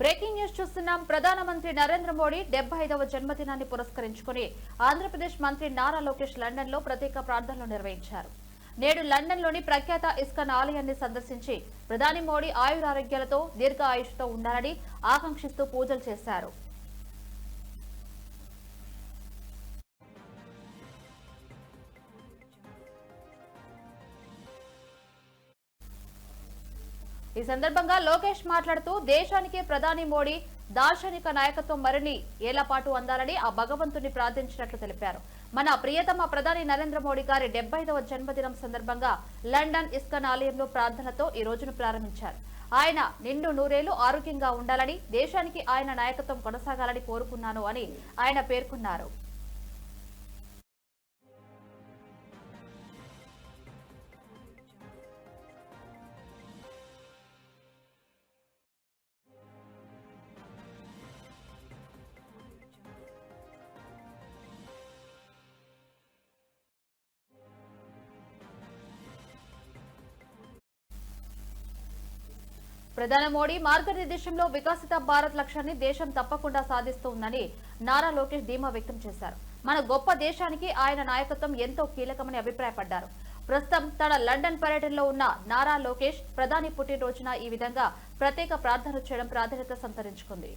Breaking news చూస్తున్నాం. ప్రధానమంత్రి నరేంద్ర మోడీ డెబ్బై ఐదవ జన్మదినాన్ని పురస్కరించుకుని ఆంధ్రప్రదేశ్ మంత్రి నారా లోకేష్ లండన్లో ప్రత్యేక ప్రార్థనలు నిర్వహించారు. నేడు లండన్లోని ప్రఖ్యాత ఇస్కాన్ ఆలయాన్ని సందర్శించి ప్రధాని మోడీ ఆయురారోగ్యాలతో దీర్ఘ ఆయుష్తో ఉండాలని ఆకాంక్షిస్తూ పూజలు చేశారు. ఈ సందర్భంగా లోకేష్ మాట్లాడుతూ దేశానికి ప్రధాని మోడీ దార్శనిక నాయకత్వం మరిన్ని ఏళ్ళ పాటు అందాలని ఆ భగవంతుని ప్రార్థించినట్లు తెలిపారు. మన ప్రియతమ ప్రధాని నరేంద్ర మోడీ గారి డెబ్బైదవ జన్మదినం సందర్భంగా లండన్ ఇస్కన్ ఆలయంలో ప్రార్థనతో ఈ రోజును ప్రారంభించారు. ఆయన నిండు నూరేళ్ళు ఆరోగ్యంగా ఉండాలని దేశానికి ఆయన నాయకత్వం కొనసాగాలని కోరుకున్నాను అని ఆయన పేర్కొన్నారు. ప్రధాని మోడీ మార్గనిర్దేశంలో వికసిత భారత్ లక్ష్యాన్ని దేశం తప్పకుండా సాధిస్తుందని నారా లోకేష్ ధీమా వ్యక్తం చేశారు. మన గొప్ప దేశానికి ఆయన నాయకత్వం ఎంతో కీలకమని అభిప్రాయపడ్డారు. ప్రస్తుతం తన లండన్ పర్యటనలో ఉన్న నారా లోకేష్ ప్రధాని పుట్టినరోజున ఈ విధంగా ప్రత్యేక ప్రార్థనలు చేయడం ప్రాధాన్యత సంతరించుకుంది.